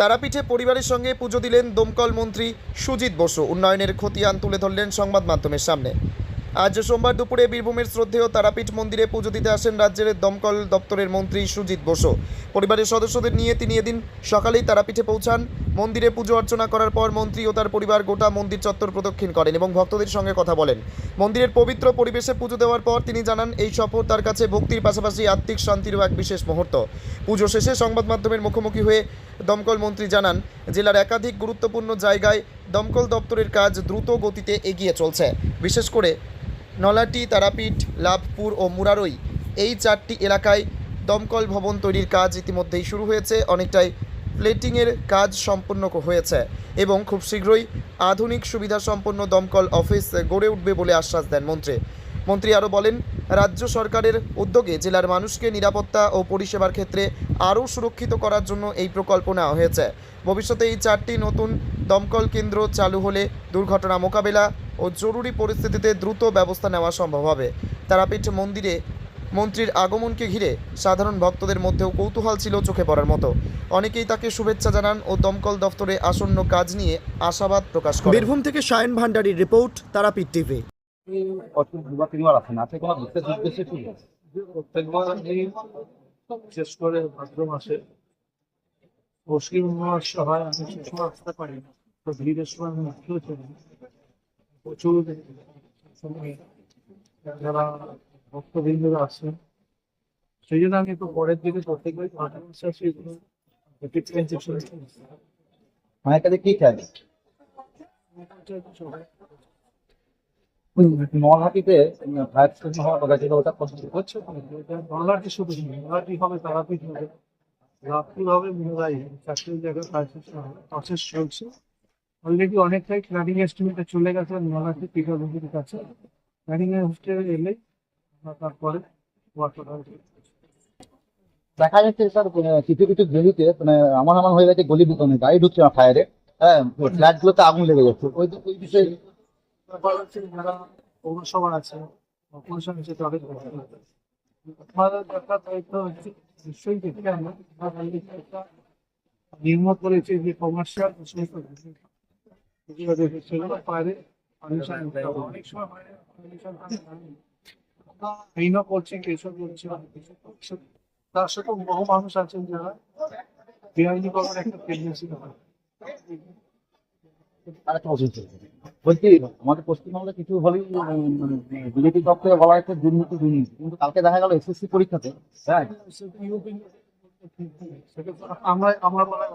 তারাপীঠে পরিবারের সঙ্গে পুজো দিলেন দমকল মন্ত্রী সুজিত বসু। উন্নয়নের খতিয়ান তুলে ধরলেন সংবাদ মাধ্যমের সামনে। আজ সোমবার দুপুরে বীরভূমের শ্রদ্ধেয় তারাপীঠ মন্দিরে পুজো দিতে আসেন রাজ্যের দমকল দপ্তরের মন্ত্রী সুজিত বসু। পরিবারের সদস্যদের নিয়ে তিনি এদিন সকালেই তারাপীঠে পৌঁছান মন্দিরে পুজো অর্চনা করার পর মন্ত্রী ও তার পরিবার গোটা মন্দির চত্বর প্রদক্ষিণ করেন এবং ভক্তদের সঙ্গে কথা বলেন। মন্দিরের পবিত্র পরিবেশে পুজো দেওয়ার পর তিনি জানান, এই সফর তার কাছে ভক্তির পাশাপাশি আত্মিক শান্তিরও এক বিশেষ মুহূর্ত। পুজো শেষে সংবাদ মাধ্যমের মুখোমুখি হয়ে দমকল মন্ত্রী জানান, জেলার একাধিক গুরুত্বপূর্ণ জায়গায় দমকল দপ্তরের কাজ দ্রুত গতিতে এগিয়ে চলছে। বিশেষ করে নলাটি, তারাপীঠ, লাভপুর ও মুরারই এই চারটি এলাকায় দমকল ভবন তৈরির কাজ ইতিমধ্যেই শুরু হয়েছে। অনেকটাই প্লেটিংয়ের কাজ সম্পন্ন হয়েছে এবং খুব শীঘ্রই আধুনিক সুবিধা সম্পন্ন দমকল অফিস গড়ে উঠবে বলে আশ্বাস দেন মন্ত্রী। মন্ত্রী আরও বলেন, রাজ্য সরকারের উদ্যোগে জেলার মানুষকে নিরাপত্তা ও পরিষেবার ক্ষেত্রে আরও সুরক্ষিত করার জন্য এই প্রকল্প নেওয়া হয়েছে। ভবিষ্যতে এই চারটি নতুন দমকল কেন্দ্র চালু হলে দুর্ঘটনা মোকাবেলা ও জরুরি পরিস্থিতিতে দ্রুত ব্যবস্থা নেওয়া সম্ভব হবে। তারাপীঠ মন্দিরে মন্ত্রীর আগমনকে ঘিরে সাধারণ ভক্তদের মধ্যেও কৌতূহল ছিল চোখে পড়ার মতো অনেকেই তাকে শুভেচ্ছা জানান ও দমকল দফতরে আসন্ন কাজ নিয়ে আশাবাদ প্রকাশ করেন বীরভূম থেকে সায়ন ভান্ডারীর রিপোর্ট তারাপীঠ টিভি বিশেষ করে ভাদ্র মাসে হয় আমি আসতে পারি না তো ভিড়ের সময় আমি। প্রচুর সময় যারা ভক্তবৃন্দরা আসেন সেই জন্য আমি একটু পরের দিকে প্রত্যেকবার মায়ের কাছে কি চাই নলহাটিতে ফায়ার স্টেশন হওয়ার কথা ছিল ওটা পছন্দ শুধু ডলারটি হবে তারাপীঠ হবে লাভপুর হবে মুরাই চারটে জায়গায় প্রসেস চলছে। অলরেডি অনেকটাই ক্লাডিং এস্টিমেটে চলে গেছে কাছে। এস্টিমেট এলে তারপরে দেখা যাচ্ছে স্যার কিছু কিছু গলিতে মানে আমার আমার হয়ে গেছে গলি মানে গাড়ি ঢুকছে না ফায়ারে। হ্যাঁ ফ্ল্যাট গুলোতে আগুন লেগে যাচ্ছে। ওই তো ওই বিষয়ে যারা পৌরসভা আছে। পৌরসভা আছে তাদের আমাদের দরকার দায়িত্ব হচ্ছে নিশ্চয়ই দেখতে আমরা আমরা অলরেডি একটা নির্মত করেছে যে কমার্শিয়াল অনেক সময় করছে করছে তার সাথে বহু মানুষ আছেন যারা বেআইনি করার একটা বলছি আমাদের কিছু হলেই মানে বিজেপি দপ্তরে বলা হচ্ছে দুর্নীতি দুর্নীতি। কিন্তু কালকে দেখা গেল এসএসসি পরীক্ষাতে হ্যাঁ আমরা আমার বলা